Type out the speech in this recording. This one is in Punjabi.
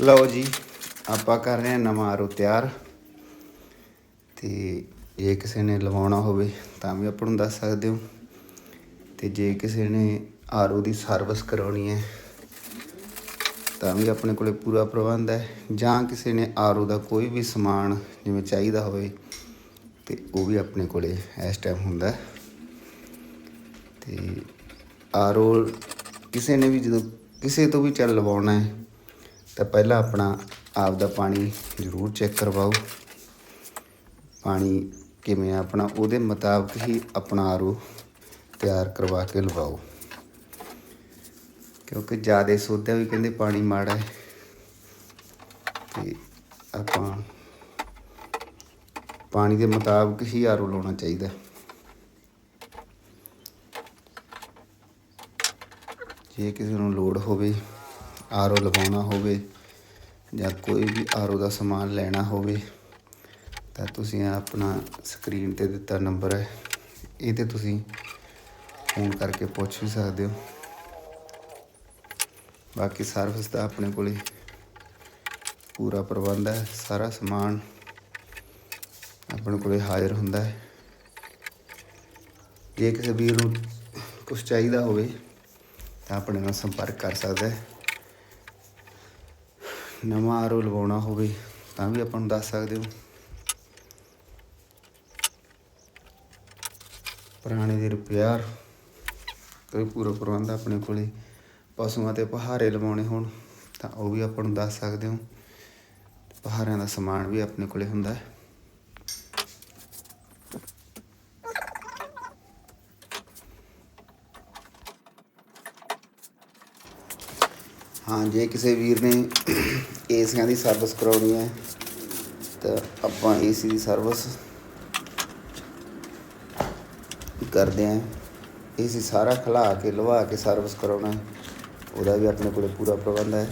ਲਓ ਜੀ, ਆਪਾਂ ਕਰ ਰਹੇ ਹਾਂ ਨਵਾਂ ਆਰੋ ਤਿਆਰ। ਤੇ ਜੇ ਕਿਸੇ ਨੇ ਲਵਾਉਣਾ ਹੋਵੇ ਤਾਂ ਵੀ ਆਪਾਂ ਨੂੰ ਦੱਸ ਸਕਦੇ ਹੋ। ਤੇ ਜੇ ਕਿਸੇ ਨੇ ਆਰੋ ਦੀ ਸਰਵਿਸ ਕਰਾਉਣੀ ਹੈ ਤਾਂ ਵੀ ਆਪਣੇ ਕੋਲੇ ਪੂਰਾ ਪ੍ਰਬੰਧ ਹੈ। ਜਾਂ ਕਿਸੇ ਨੇ ਆਰਓ ਦਾ ਕੋਈ ਵੀ ਸਮਾਨ ਜਿਵੇਂ ਚਾਹੀਦਾ ਹੋਵੇ ਤੇ ਉਹ ਵੀ ਆਪਣੇ ਕੋਲੇ ਇਸ ਟਾਈਮ ਹੁੰਦਾ ਹੈ। ਤੇ ਆਰਓ ਕਿਸੇ ਨੇ ਵੀ ਜਦੋਂ ਕਿਸੇ ਤੋਂ ਵੀ ਚੱਲ ਲਵਾਉਣਾ ਹੈ ਤਾਂ ਪਹਿਲਾਂ ਆਪਣਾ ਆਪ ਦਾ ਪਾਣੀ ਜ਼ਰੂਰ ਚੈੱਕ ਕਰਵਾਓ। ਪਾਣੀ ਕਿਵੇਂ ਆ ਆਪਣਾ, ਉਹਦੇ ਮੁਤਾਬਕ ਹੀ ਆਪਣਾ ਆਰਓ ਤਿਆਰ ਕਰਵਾ ਕੇ ਲਵਾਓ। ਕਿਉਂਕਿ ਜ਼ਿਆਦਾ ਸੋਧਿਆ ਵੀ ਕਹਿੰਦੇ ਪਾਣੀ ਮਾੜਾ ਹੈ। ਤੇ ਆਪਾਂ ਪਾਣੀ ਦੇ ਮੁਤਾਬਕ ਹੀ ਆਰੋ ਲਾਉਣਾ ਚਾਹੀਦਾ। ਜੇ ਕਿਸੇ ਨੂੰ ਲੋੜ ਹੋਵੇ, ਆਰੋ ਲਵਾਉਣਾ ਹੋਵੇ ਜਾਂ ਕੋਈ ਵੀ ਆਰੋ ਦਾ ਸਮਾਨ ਲੈਣਾ ਹੋਵੇ, ਤਾਂ ਤੁਸੀਂ ਆਪਣਾ ਸਕਰੀਨ ਤੇ ਦਿੱਤਾ ਨੰਬਰ ਹੈ। ਇਹ ਤੇ ਤੁਸੀਂ ਫੋਨ ਕਰਕੇ ਪੁੱਛ ਵੀ ਸਕਦੇ ਹੋ। ਬਾਕੀ ਸਰਵਿਸ ਦਾ ਆਪਣੇ ਕੋਲੇ ਪੂਰਾ ਪ੍ਰਬੰਧ ਹੈ। ਸਾਰਾ ਸਮਾਨ ਆਪਣੇ ਕੋਲੇ ਹਾਜ਼ਰ ਹੁੰਦਾ ਹੈ। ਜੇ ਕਿਸੇ ਵੀਰ ਨੂੰ ਕੁਝ ਚਾਹੀਦਾ ਹੋਵੇ, ਤਾਂ ਆਪਣੇ ਨਾਲ ਸੰਪਰਕ ਕਰ ਸਕਦਾ ਹੈ। ਨਵਾਂ ਆਰੋ ਲਵਾਉਣਾ ਹੋਵੇ, ਤਾਂ ਵੀ ਆਪਾਂ ਨੂੰ ਦੱਸ ਸਕਦੇ ਹੋ। ਪੁਰਾਣੇ ਦੇ ਰਿਪੇਅਰ ਕੋਈ ਪੂਰਾ ਪ੍ਰਬੰਧ ਆਪਣੇ ਕੋਲੇ। ਪਸ਼ੂਆਂ ਤੇ ਪਹਾਰੇ ਲਵਾਉਣੇ ਹੋਣ, ਤਾਂ ਉਹ ਵੀ ਆਪਾਂ ਨੂੰ ਦੱਸ ਸਕਦੇ ਹੋ। ਪਹਾੜਿਆਂ ਦਾ ਸਮਾਨ ਵੀ ਆਪਣੇ ਕੋਲੇ ਹੁੰਦਾ ਹੈ। ਹਾਂ ਜੇ ਕਿਸੇ ਵੀਰ ਨੇ ਏਸੀਆਂ ਦੀ ਸਰਵਿਸ ਕਰਾਉਣੀ ਹੈ, ਤਾਂ ਆਪਾਂ ਏਸੀ ਦੀ ਸਰਵਿਸ ਕਰਦੇ ਆਂ ਏਸੀ ਸਾਰਾ ਖਲਾ ਕੇ, ਲਵਾ ਕੇ ਸਰਵਿਸ ਕਰਾਉਣਾ ਉਹਦਾ ਵੀ ਆਪਣੇ ਕੋਲੇ ਪੂਰਾ ਪ੍ਰਬੰਧ ਹੈ।